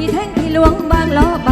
ที่แท่งที่หลวงบางล้อบ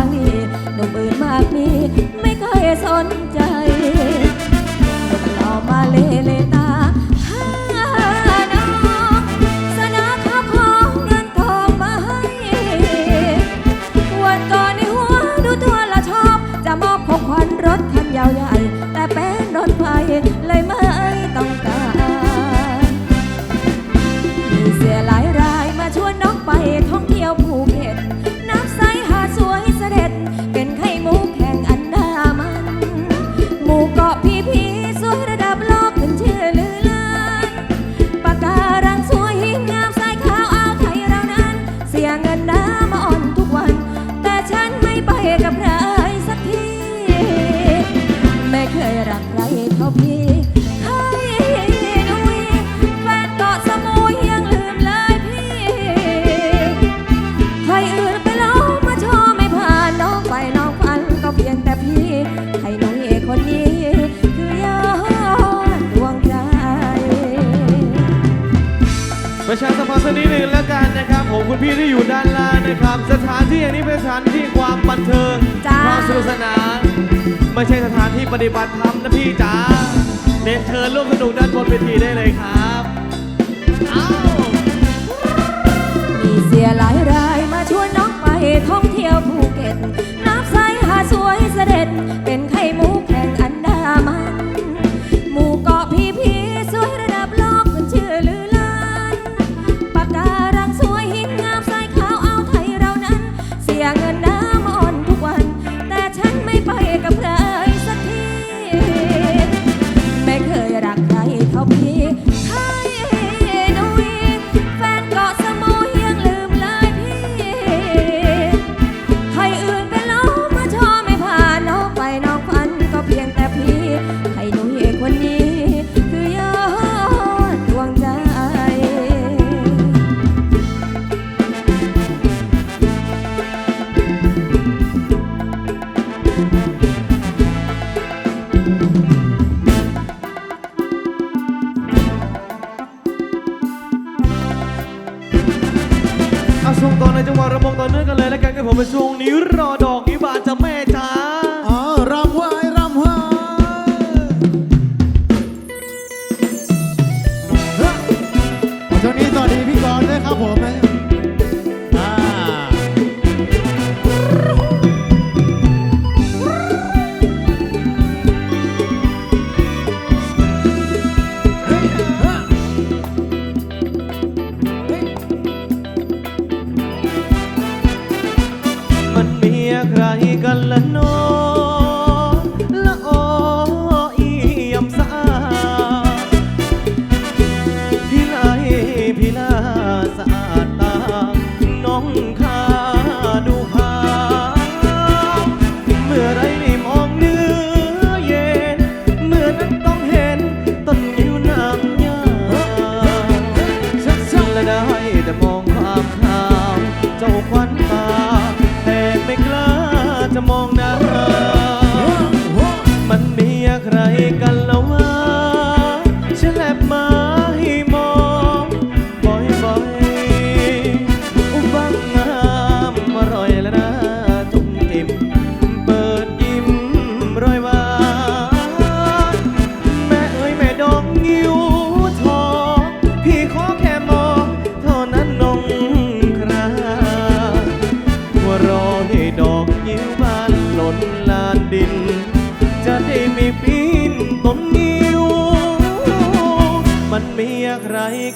ประชาสัมพันธ์สักนิดหนึ่งแล้วกันนะครับผมคุณพี่ที่อยู่ด้านล่างนะครับ สถานที่อันนี้เป็นสถานที่ความบันเทิงความสนุกสนานไม่ใช่สถานที่ปฏิบัติธรรมนะพี่จ๋าเรีนเชิญร่วมสนุกด้านบนเวทีได้เลยครับมีเสียหลายรายมาช่วยน้องไปท่องเที่ยวภูเก็ต น้ำใสหาสวยเสด็จ เป็น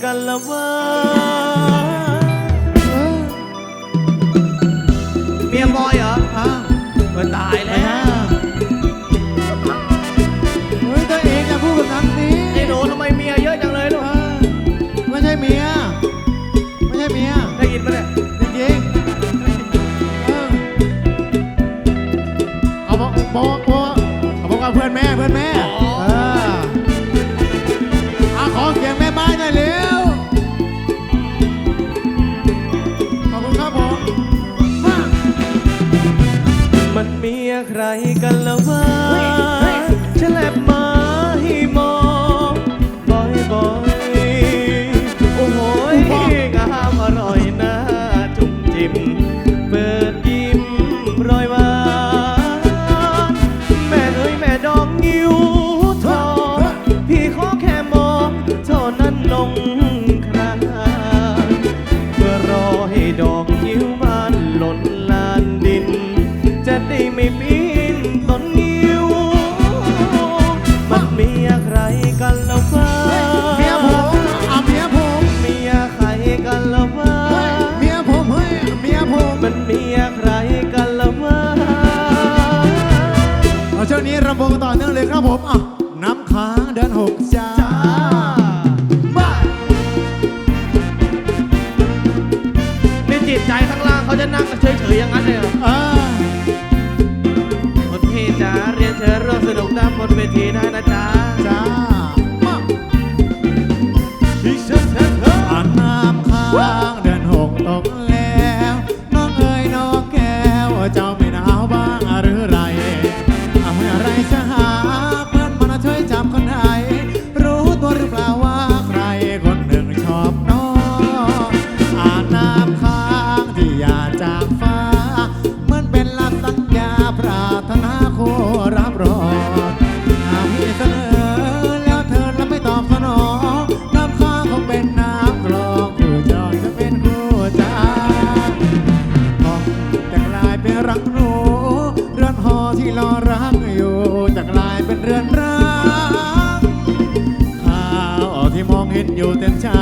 กันละวะเมียบอยเหรอฮะเออตาย เลยครับผมอะ เป็นเรือนร้างข้าวที่มองเห็นอยู่เต็มชา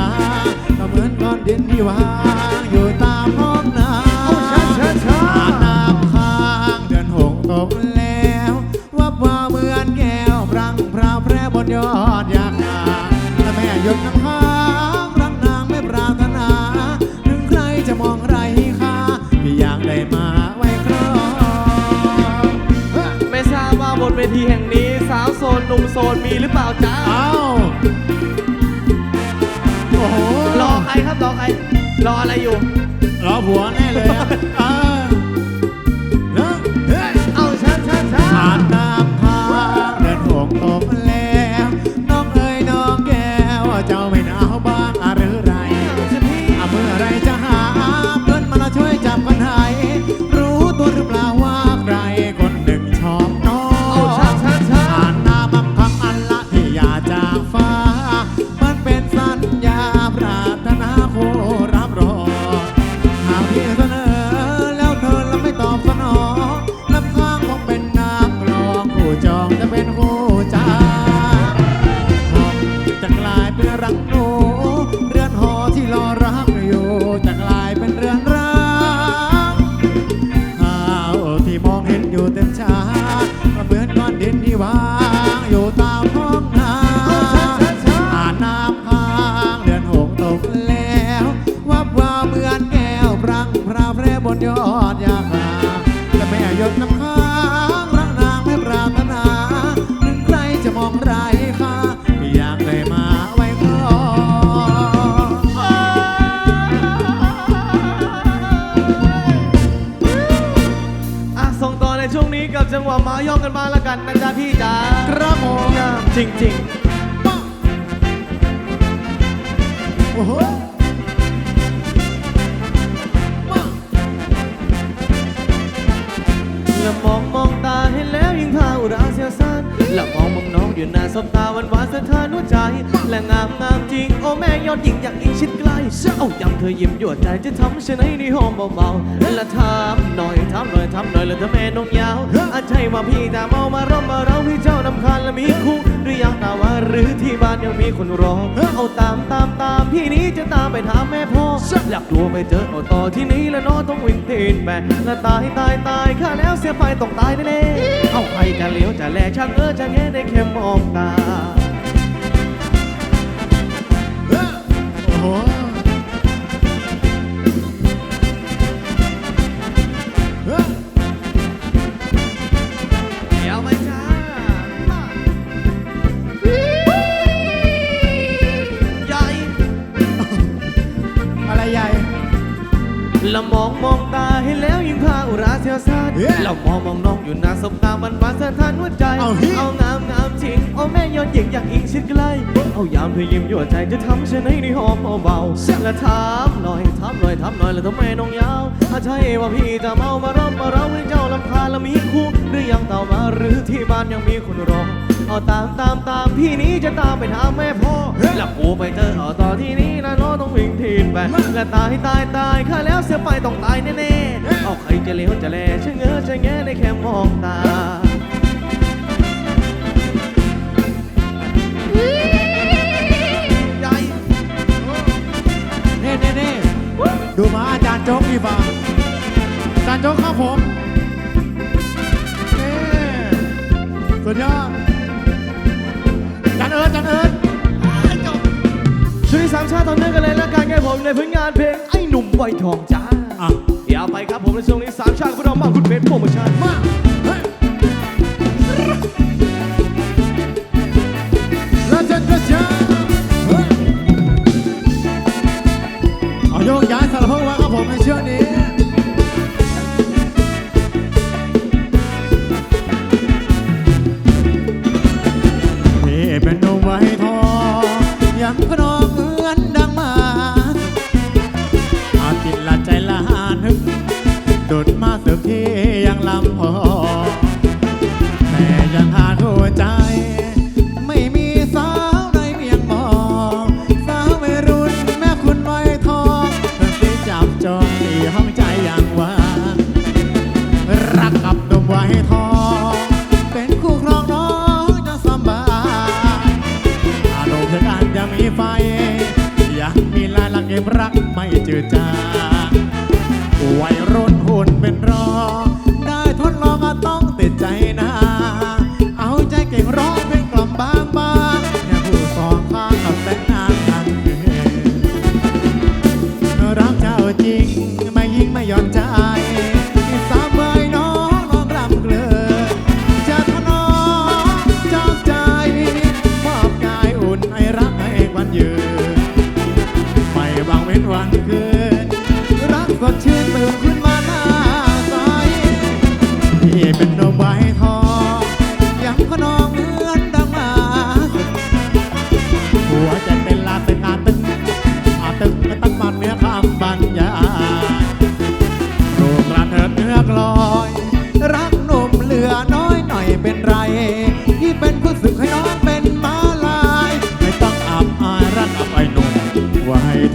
ก็เหมือนก้อนดินที่วางอยู่ตามห้องน้ำช้าช้าอ่านน้ำค้างเดือนหงตกแล้ววับว่าเหมือนแก้วพรังพราวแพร่บนยอดยางนาและแม่หยดน้ำค้างรักนางไม่ปรารถนาถึงใครจะมองไรค่าพี่อยากได้มาไว้ครองไม่ทราบว่าบนเวทีแห่งนี้ นหนุ่มโซนมีหรือเปล่าจ๊ะเอ้าโอ้โหรอใครครับรอใคร รออะไรอยู่ รอผัวแน่เลยอะเออเนอะเฮ้ยเอาช้าช้าช้าผ่านน้ำพาเดินหงตก ราวแพร่บนยอดยาคาแต่แม่หยดน้ำค้างรักนางไม่ปรารถนาถึงใครจะมองไรค่าพี่อยากได้มาไว้ครองอะส่งต่อในช่วงนี้กับจังหวะมาย่องกันบ้างละกันนะจ๊ะพี่จ๋าครับผมงามจริงโอ้โห อยู่หน้าสบตาหวานหวานสะท้านหัวใจ และงามงามจริง โอ้แม่ยอดหญิงอยากอิงชิดใกล้เอายำเธอยิ้มยั่วใจจะทำฉันให้ได้หอมเบาๆและถามหน่อยถามหน่อยถามหน่อยแล้วเธอแม่นงยาวอาจใช่ว่าพี่จะเมามาร่มมาเราพี่เจ้านำคาญและมีคู่หรือยังตาว่าหรือที่บ้านยังมีคนรอเอาตามตามตามพี่นี้จะตามไปถามแม่พ่ออยากกลัวไปเจอเอาต่อที่นี้แล้วน้องต้องวิ่งตีนแบกและตายตายตายข้าแล้วเสียไปต้องตายแน่ๆ ใครจะเลี้ยวจะแลช่างเออจะแง่ได้แค่มองตาโอ้โหเดี๋ยวไปจ้าใหญ่อะไรใหญ่ละมองมองตาเห็นแล้วยิ่งพาอุราเสียวซา เฮ้ยเรามองมองน้องอยู่หน้าสบตามันหวานสะท้านหัวใจ เอาเฮ้ยเอางามงาม จริงเอาแม่ยอดหญิงอยากอิงชิดใกล้เอายามเธอยิ้มยั่วใจจะทำฉันให้ได้หอมเบาๆและถามหน่อยถามหน่อยถามหน่อยแล้วทำไมน้องยาวถ้าใช่ว่าพี่จะเมามาร้องมาเราให้เจ้าลำคาแล้วมีคู่หรือยังเต่ามาหรือที่บ้านยังมีคนรอเอาตามตามตามพี่นี้จะตามไปถามแม่พ่อแล้วกูไปเจอเอาต่อที่นี้นะน้องต้องวิ่งทีนไปและตายตายตายข้าแล้วเสียไปต้องตายแน่ๆเอาใครจะเลี้ยวจะแลชะเง้อชะแงะได้แค่มองตา นี่นี่ดูมาอาจารย์โจ๊กดีฟ้าอาจารย์โจ๊กครับผมนี่สุดยอดอาจารย์เอิร์ดอาจารย์เอิร์ดช่วยสามชาติตอนนี้กันเลยแล้วกันไงผมในผลงานเพลงไอ้หนุ่มไวทองจ้าอะ อย่าไปครับผมในช่วงนี้สามชาติพวกเอามากคุณเป็นโปรโมชั่นมาเฮ้ On Come journey. you time.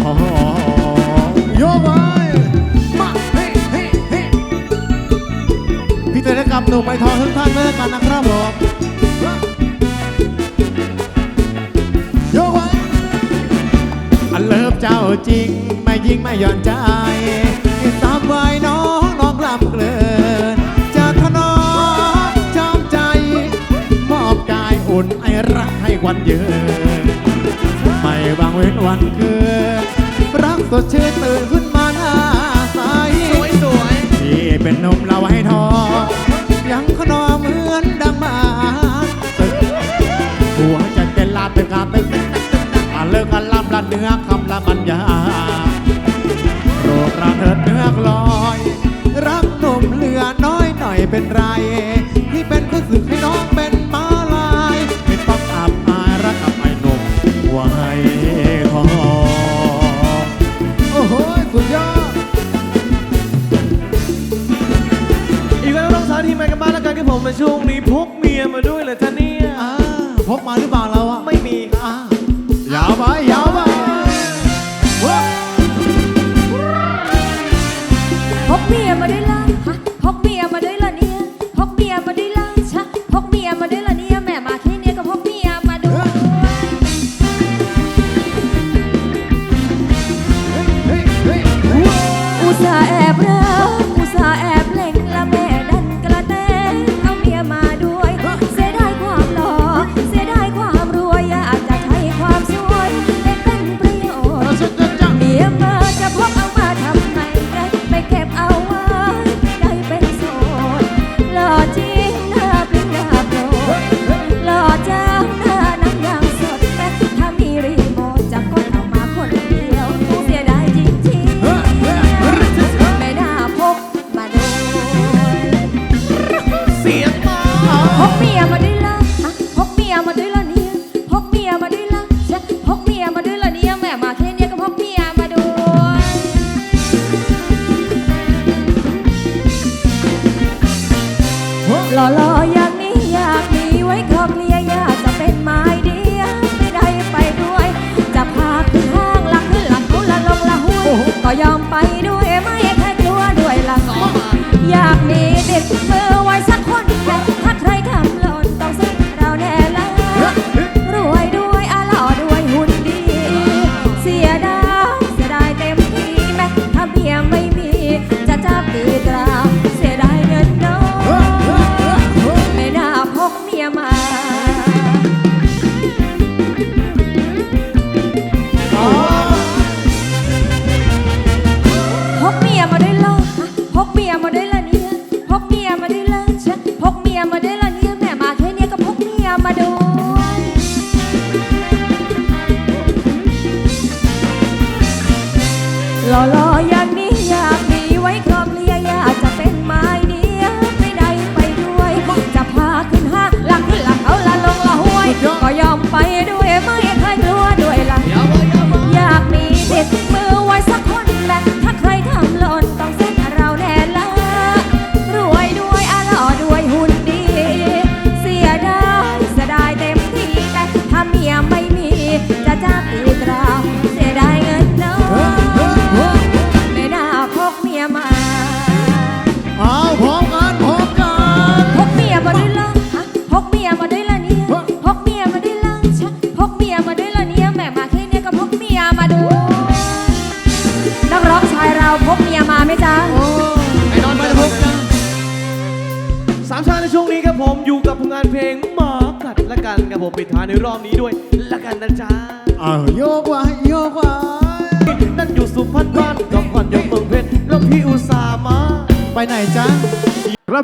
ทองโยบายมาเฮ้เฮ้เฮ้พี่เตยและกับหนุ่มไปทองทุกท่านเลืยกันนะครับผมโยบายอันเลิฟเจ้าจริง ไม่ยิงไม่หย่อนใจสามวายน้องน้องลำเกลืนจะทนอมจอมใจ มอบกายอุ่นไอรักให้วันเยืน บางเว้นวันคืนรักสดชื่นตื่นขึ้นมาหน้าใสสวยๆที่เป็นนมเราให้ทอยังขนอเหมือนดังมาหัวจเต้นลาเป็นกาเป็นมาเลิกกันลำละเนื้อคำละปัญญาโรดระเถิดเนื้อลอย รักนมเหลือน้อยหน่อยเป็นไร ช่วงนี้พกเมียมาด้วยเหรอท่านเนี่ยพกมาหรือเปล่าเราอะไม่มีครับอ่ายาวไปยาวไปาพกเมียมาด้วยเหรอ หล่อหลอยัน มียมาด้วยละฮะพกเมียมาด้วยละเนี่ยพกเมียมาด้วยละชะพกเมียมาด้วยละเนี่ยแหม่มาแค่เนี้ยก็พกเมียมาด้วยนักร้องชายเราพกเมียมาไหมจ๊ะไอ้นอนไม่ได้พบกันสามชาติในช่วงนี้ครับผมอยู่กับผลงานเพลงหมากัดละกันครับผมปิดท้ายในรอบนี้ด้วย